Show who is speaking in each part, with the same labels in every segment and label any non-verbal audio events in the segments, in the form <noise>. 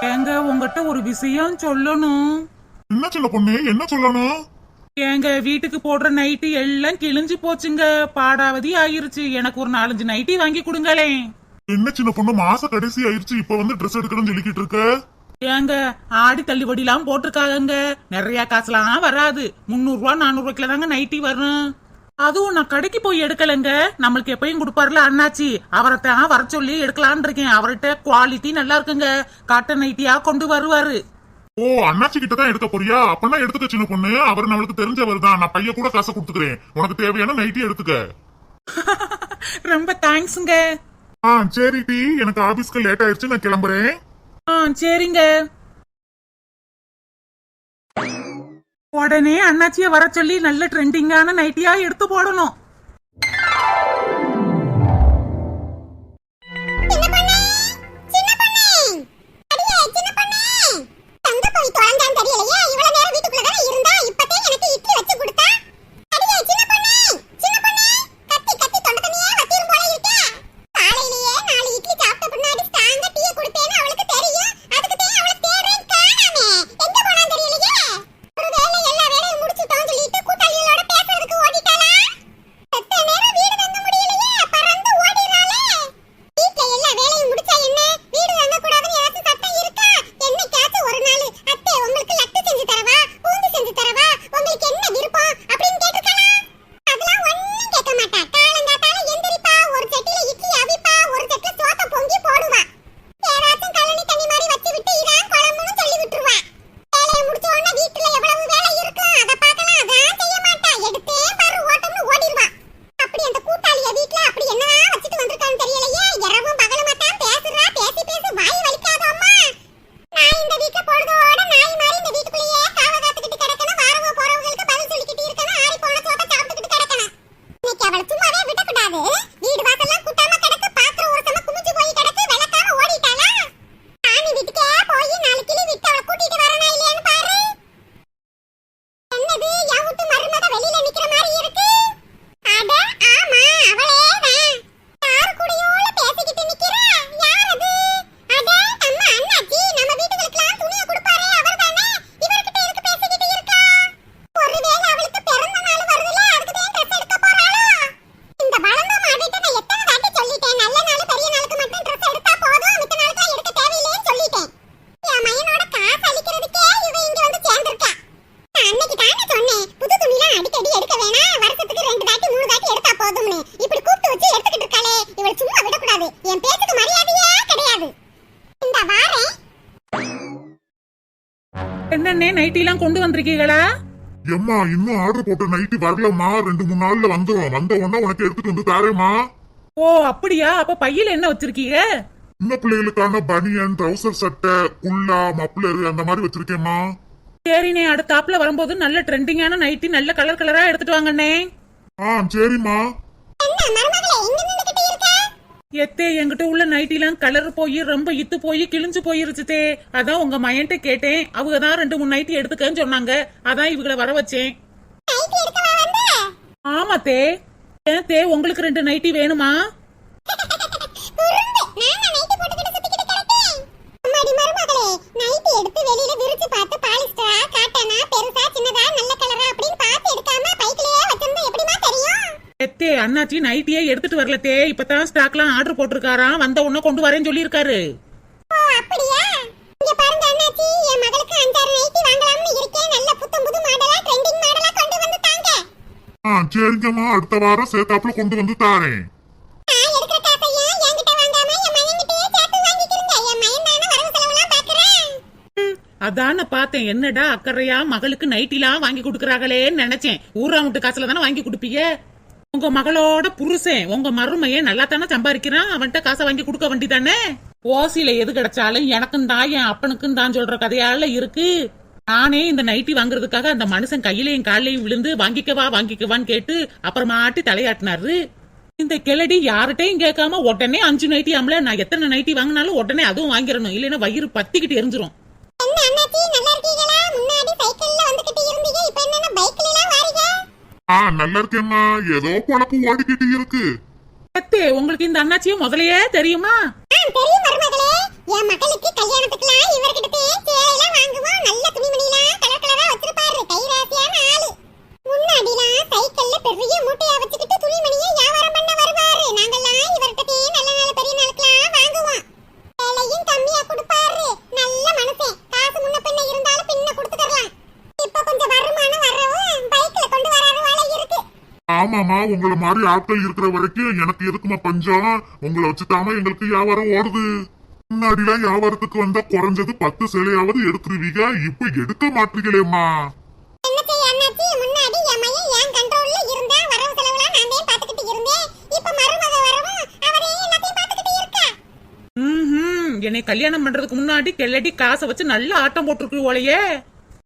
Speaker 1: ஏங்க உங்ககிட்ட ஒரு விஷயம் சொல்லணும்.
Speaker 2: என்ன சின்ன பொண்ணு? என்ன சொல்லணும்?
Speaker 1: எங்க வீட்டுக்கு போடுற நைட்டி எல்லாம் கிழிஞ்சு போச்சுங்க. பாடாவதி ஆயிருச்சு. எனக்கு ஒரு நாலஞ்சு நைட்டி வாங்கி கொடுங்களேன்
Speaker 2: என்ன சின்ன பொண்ணு? மாச கடைசி ஆயிருச்சு. இப்ப வந்து ட்ரெஸ் எடுக்கணும்னு சொல்லிக்கிட்டு இருக்க?
Speaker 1: ஏங்க ஆடி தள்ளுபடிலாம் போட்டிருக்காங்க நிறைய காசுலாம் வராது. முந்நூறு ரூபா நானூறு ரூபாய்க்குல தாங்க நைட்டி வரும். அதுவும் நான் கடைக்கு போய் எடுக்கலைங்க. நம்மளுக்கு எப்பயும் கொடுப்பாருல அண்ணாச்சி. அவரை தான் வர சொல்லி எடுக்கலான்னு இருக்கேன். அவர்கிட்ட குவாலிட்டி நல்லா இருக்குங்க. காட்டன் நைட்டியா கொண்டு வருவாரு.
Speaker 2: ஓ அண்ணாச்சி கிட்ட தான் எடுக்க போறியா? அப்பனா எடுத்துக்க சின்ன பொண்ணு. அவர் நம்மளுக்கு தெரிஞ்சவர் தான். நான் பைய கூட காசை கொடுத்துக்கிறேன். உனக்கு தேவையான நைட்டி எடுத்துக்க. <laughs>
Speaker 1: ரொம்ப தேங்க்ஸுங்க
Speaker 2: ஆ சரி டி. எனக்கு ஆபீஸ்க்கு லேட் ஆயிருச்சு நான் கிளம்புறேன்.
Speaker 1: ஆ சரிங்க. உடனே அண்ணாச்சிய வர சொல்லி நல்ல ட்ரெண்டிங்கான நைட்டியா எடுத்து போடணும். நைட்டி எல்லாம் கொண்டு வந்திருக்கீங்களா?
Speaker 2: எம்மா இன்னும் ஆர்டர் போட்ட நைட்டி வரலம்மா. ரெண்டு மூணு நாள்ல வந்துரும் வந்த உடனே உனக்கு எடுத்துட்டு வந்து தாரேம்மா.
Speaker 1: ஓ அப்படியா? அப்ப பையில என்ன வச்சிருக்கீங்க?
Speaker 2: சின்ன பிள்ளைகளுக்கான பனியன் ட்ரௌசர் சட்டை குல்லா மப்ளர் அந்த மாதிரி வச்சிருக்கேம்மா.
Speaker 1: சரிண்ணே அடுத்தாப்புல வரும்போது நல்ல ட்ரெண்டிங்கான நைட்டி நல்ல கலர் கலரா எடுத்துட்டு வாங்கண்ணே.
Speaker 2: ஆ சரிம்மா
Speaker 3: என்ன மருமகளே இங்க நின்னுக்கிட்டு இருக்க
Speaker 1: எத்தே என்கிட்ட உள்ள நைட்டிலாம் கலர் போய் ரொம்ப இத்து போய் கிழிஞ்சு போயிருச்சுதே அதான் உங்க மயன்ட்ட கேட்டேன். அவங்க தான் ரெண்டு மூணு நைட்டி எடுத்துக்கன்னு சொன்னாங்க. அதான் இவங்கள வர வச்சேன். ஆமா தே. ஏன் தே உங்களுக்கு ரெண்டு நைட்டி வேணுமா?
Speaker 3: நான் நைட்டி எடுத்து வெளியில விரிச்சு பார்த்து பாலிஸ்டரா காட்டனா பெருசா சின்னதா நல்ல
Speaker 1: அண்ணாச்சி நைட்டியே எடுத்துட்டு வரல தே இப்பதான் ஸ்டாக்லாம் ஆர்டர் போட்டிருக்காராம். வந்த உடனே கொண்டு வரேன்னு சொல்லியிருக்காரு.
Speaker 3: ஓ அப்படியா? இங்க பாருங்க அண்ணாச்சி என் மகளுக்கு அஞ்சாறு நைட்டி வாங்கலாம்னு இருக்கேன். நல்ல புத்தம் புது மாடலா ட்ரெண்டிங் மாடலா கொண்டு வந்து தாங்க.
Speaker 2: ஆ சரிங்கம்மா. அடுத்த வாரம் சேர்த்தாப்புல கொண்டு வந்து தாரேன்.
Speaker 1: அதான் பார்த்தேன். என்னடா அக்கறையா மகளுக்கு நைட்டிலாம் வாங்கி கொடுக்கறாங்களேன்னு நினைச்சேன். ஊரா முட்டு காசுல தானே வாங்கி கொடுப்பீங்க? உங்க மகளோட புருஷன் உங்க மருமைய நல்லா தானே சம்பாதிக்கிறான்? அவன்கிட்ட காசை வாங்கி கொடுக்க வேண்டிதானே? ஓசியில எது கிடைச்சாலும் எனக்கும் தான் என் அப்பனுக்கும் தான் சொல்ற கதையால இருக்கு. நானே இந்த நைட்டி வாங்குறதுக்காக அந்த மனுஷன் கையிலையும் காலையும் விழுந்து வாங்கிக்கவா வாங்கிக்கவான்னு கேட்டு அப்புறமாட்டி தலையாட்டினாரு. இந்த கிளடி யார்கிட்டையும் கேட்காம உடனே அஞ்சு நைட்டி ஆமல நான் எத்தனை நைட்டி வாங்கினாலும் உடனே அதுவும் வாங்கிடணும். இல்லைன்னா வயிறு பத்திக்கிட்டு எரிஞ்சிரும்.
Speaker 2: ஆ நல்லா இருக்கேம்மா ஏதோ பொழப்பு ஓடிக்கிட்டு இருக்கு.
Speaker 1: அத்தே உங்களுக்கு இந்த அண்ணாச்சியும் முதலையே தெரியுமா?
Speaker 3: தெரியும் மருமகளே. என் மகளுக்கு கல்யாணத்துக்குலாம் இவர்கிட்ட போய் சேலைலாம் வாங்குவோம். நல்ல துணிமணிலாம் கலர் கலரா வச்சிருப்பாரு. கைராசியான ஆளு. முன்னாடிலாம் சைக்கிள்ல பெரிய மூட்டையா வச்சுக்கிட்டு துணிமணியை வியாபாரம் பண்ண வருவாரு. நாங்கெல்லாம் இவர்கிட்ட போய் நல்ல
Speaker 2: ஆமாமா உங்களை மாதிரி ஆட்கள் இருக்கிற வரைக்கும் எனக்கு எதுக்குமா பஞ்சம்? உங்களை வச்சுட்டாம எங்களுக்கு வியாபாரம் ஓடுது. முன்னாடிலாம் வியாபாரத்துக்கு வந்தா குறைஞ்சது பத்து சிலையாவது எடுத்துருவீங்க இப்ப எடுக்க மாட்டீங்களேம்மா.
Speaker 3: என்ன செய்ய அண்ணாச்சி முன்னாடி என் மையன் என் கண்ட்ரோல்ல இருந்தா வரவு செலவுலாம் நான் தான் பாத்துக்கிட்டு இருந்தேன். இப்ப மருமக வரவும் அவரே எல்லாத்தையும் பாத்துக்கிட்டு இருக்கா?
Speaker 1: ம்ஹும். என்னை கல்யாணம் பண்றதுக்கு முன்னாடி கெல்லடி காசை வச்சு நல்ல ஆட்டம் போட்டிருக்கு ஓலையே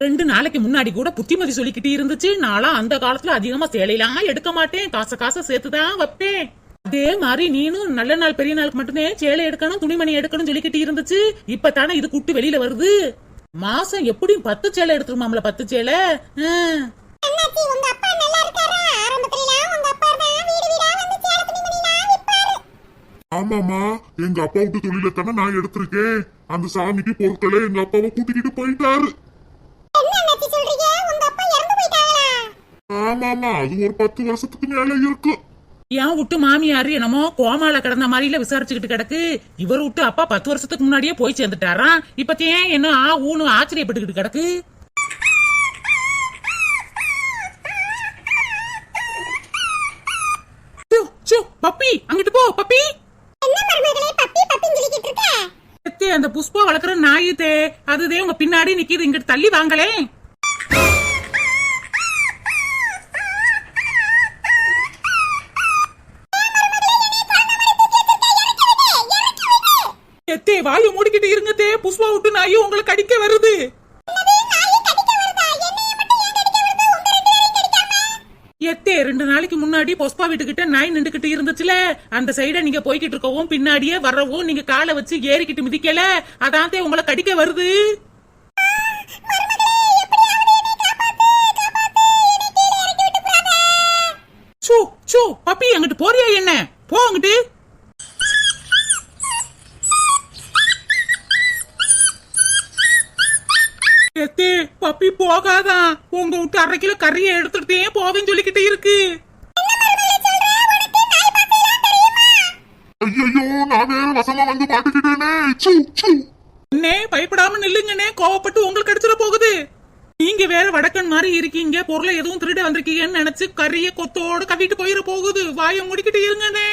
Speaker 1: ரெண்டு நாளைக்கு முன்னாடி கூட புத்திமதி சொல்லிக்கிட்டு இருந்துச்சு. நான்லாம் அந்த காலத்துல அதிகமா சேலையெல்லாம் எடுக்க மாட்டேன். காசை காசை சேர்த்துதான் வைப்பேன். அதே மாதிரி நீனும் நல்ல நாள் பெரிய நாளுக்கு மட்டுமே சேலை எடுக்கணும் துணிமணி எடுக்கணும் சொல்லிக்கிட்டு இருந்துச்சு. இப்ப தானே இது கூட்டு வெளியில வருது. மாசம் எப்படியும் பத்து சேலை எடுத்துருமாம்ல பத்து சேலை? ஆ.
Speaker 3: அண்ணாச்சி உங்க அப்பா நல்லா இருக்காரா? ஆரம்பத்துல உங்க அப்பா தான் வீடு வீடா வந்து சேல துணிமணிலாம் விப்பாரு
Speaker 2: ஆமாமா எங்க அப்பா விட்டு தொழில தானே நான் எடுத்திருக்கேன். அந்த சாமிக்கு பொருட்களை எங்க அப்பாவை கூட்டிக்கிட்டு போயிட்டாரு
Speaker 3: என்ன அண்ணாச்சி சொல்றீங்க உங்க அப்பா இறந்து போயிட்டாங்களா
Speaker 2: ஆமாமா அது ஒரு பத்து வருஷத்துக்கு மேல இருக்கு.
Speaker 1: ஏன் விட்டு மாமியாரு என்னமோ கோமால கிடந்த மாதிரில விசாரிச்சுக்கிட்டு கிடக்கு. இவர் விட்டு அப்பா பத்து வருஷத்துக்கு முன்னாடியே போய் சேர்ந்துட்டாராம். இப்ப ஏன் என்ன ஆ ஊனு ஆச்சரியப்பட்டுக்கிட்டு கிடக்கு? சு, சு, பப்பி அங்கிட்டு போ பப்பி.
Speaker 3: என்ன மருமகளே பப்பி பப்பின்னு சொல்லிக்கிட்டு இருக்க?
Speaker 1: எத்தே, அந்த புஷ்பா வளர்க்குற நாயுதே அதுதே உங்க பின்னாடி நிக்கிது இங்கிட்டு தள்ளி வாங்களே எத்தே வாயை மூடிக்கிட்டு இருங்க தே புஷ்பா விட்டு நாயு உங்களை கடிக்க வருது. எத்தே ரெண்டு நாளைக்கு முன்னாடி பொஸ்பா வீட்டுக்கிட்ட நாய் நின்றுகிட்டு இருந்துச்சுல. அந்த சைட நீங்க போய்கிட்டு இருக்கவும் பின்னாடியே வரவும் நீங்க காலை வச்சு ஏறிக்கிட்டு மிதிக்கல. அதான் உங்களை கடிக்க வருது. சூ சூ பப்பி அங்கிட்டு போறியா என்ன? போ அங்கிட்டு. எத்தே பப்பி போகாதான் உங்க விட்டு அரை கிலோ கறியை எடுத்துட்டே போவேன்னு சொல்லிக்கிட்டு இருக்கு.
Speaker 2: ஐயோ நான் வேற வசமா வந்து மாட்டிக்கிட்டேனே
Speaker 1: அண்ணே பயப்படாம நில்லுங்கண்ணே. கோவப்பட்டு உங்களுக்கு அடிச்சிட போகுது. நீங்க வேற வடக்கன் மாதிரி இருக்கீங்க. பொருளை எதுவும் திருட வந்திருக்கீங்கன்னு நினைச்சு கறிய கொத்தோட கவிட்டு போயிட போகுது. வாயை முடிக்கிட்டு இருங்கண்ணே.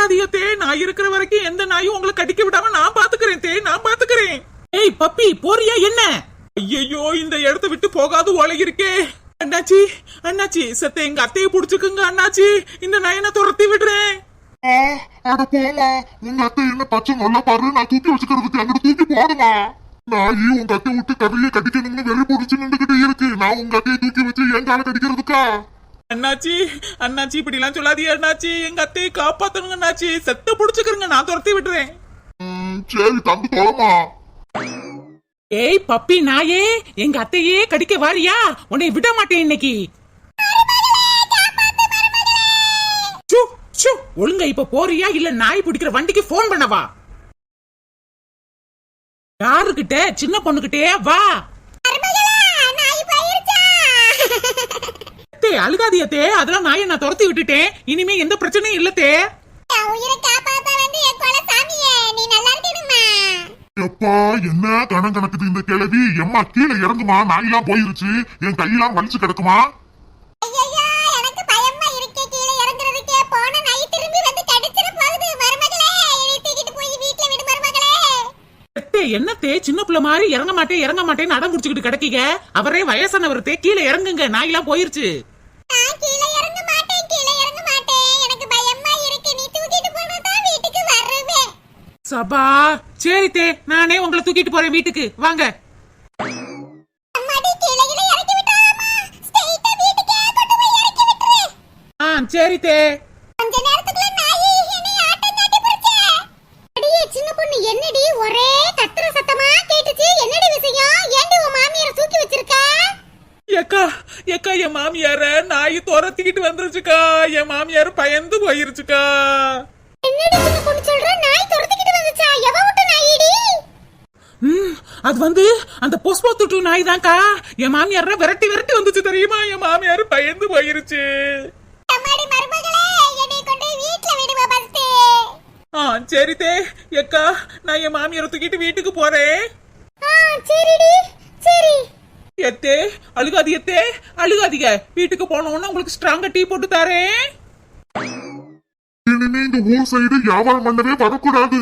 Speaker 1: எத்தே தே நான் இருக்கிற வரைக்கும் எந்த நாயும் உங்களை கடிக்க விடாம நான் பாத்துக்கிறேன் தே நான் பாத்துக்கிறேன். ஏய் பப்பி போறியா என்ன? ஐயோ இந்த இடத்த விட்டு போகாது ஒலை அண்ணாச்சி அண்ணாச்சி சத்த எங்க அத்தையை புடிச்சுக்குங்க அண்ணாச்சி. இந்த நயனை துரத்தி விடுறேன்.
Speaker 2: ஆ, அட உங்க அத்தை என்ன பச்சை நல்லா பாரு நான் தூக்கி வச்சுக்கிறதுக்கு அங்கிட்டு தூக்கி போடுமா? நாயி உங்க அத்தை விட்டு கதையை கடிக்கணும்னு வெறி பிடிச்சு நின்றுகிட்டு இருக்கு. நான் உங்க அத்தையை தூக்கி வச்சு என் கால கடிக்கிறதுக்கா?
Speaker 1: அண்ணாச்சி அண்ணாச்சி இப்படி எல்லாம் சொல்லாதீங்க அண்ணாச்சி. எங்க அத்தையை காப்பாத்தணுங்க அண்ணாச்சி. செத்த புடிச்சுக்கிறங்க நான் துரத்தி விட்டுறேன்.
Speaker 2: சரி தொலைமா
Speaker 1: ஏய் பப்பி நாயே எங்க அத்தையே கடிக்க வாரியா? உன்னை விட மாட்டேன் இன்னைக்கு. ஒழுங்கா இப்ப போறியா? இல்ல நாய் பிடிக்கிற வண்டிக்கு போன் பண்ணவா? யாருகிட்ட சின்ன பொண்ணுகிட்டே வா. அழுகாதியத்தே. அதெல்லாம் நாயை நான் துரத்தி விட்டுட்டேன்? இனிமே எந்த பிரச்சனையும் இல்ல தே.
Speaker 3: என் உயிரை காப்பாத்த வந்து என் கொலை சாமியே நீ நல்லா இருக்கணுமா
Speaker 2: எப்பா என்ன கணம் கணக்குது இந்த கிழவி? எம்மா கீழே இறங்குமா? நாயெல்லாம் போயிருச்சு. என் கையெல்லாம் வலிச்சு கிடக்குமா?
Speaker 3: ஐயையோ, எனக்கு பயமா இருக்கே. கீழே இறங்குறதுக்கே. போன நாய் திரும்பி வந்து கடிச்சிட போகுது. மருமகளே, என்னை தூக்கிட்டு போய் வீட்ல விடு மருமகளே.
Speaker 1: தே என்னத்தே சின்ன பிள்ளை மாதிரி இறங்க மாட்டேன் இறங்க மாட்டேன்னு அடம் குடிச்சுக்கிட்டு கிடக்கீங்க. அவரே வயசானவர்த்தே கீழே இறங்குங்க. நாயெல்லாம் போயிருச்சு. சபா சரி தே நானே உங்களை தூக்கிட்டு போறேன் வீட்டுக்கு. வாங்க.
Speaker 3: ஆ
Speaker 1: சரி தே.
Speaker 3: என்னடி ஒரே கத்துற சத்தமா கேட்டுச்சு? என்னடி விஷயம்? ஏண்டி உன் மாமியாரை தூக்கி வச்சிருக்க?
Speaker 1: ஏக்கா ஏக்கா என் மாமியார நாய் துரத்திக்கிட்டு வந்துருச்சுக்கா. என் மாமியார் பயந்து போயிருச்சுக்கா. அது வந்து அந்த பொஸ்போ துட்டு நாய் தான்க்கா என் மாமியார் விரட்டி விரட்டி வந்துச்சு தெரியுமா? என் மாமியார் பயந்து போயிருச்சு.
Speaker 3: அம்மாடி மருமகளே என்னை கொண்டு வீட்ல விடுவா ஃபர்ஸ்ட்
Speaker 1: ஆ சரி தே. எக்கா நான் என் மாமியாரை தூக்கிட்டு வீட்டுக்கு போறேன்.
Speaker 3: ஆ சரிடி சரி.
Speaker 1: எத்தே அழுகாதி எத்தே. அழுகாதீங்க. வீட்டுக்கு போனோம்னா உங்களுக்கு ஸ்ட்ராங்கா டீ போட்டு தரேன்.
Speaker 2: இனிமே இந்த ஊர் சைடு வியாபாரம் பண்ணவே வரக்கூடாது.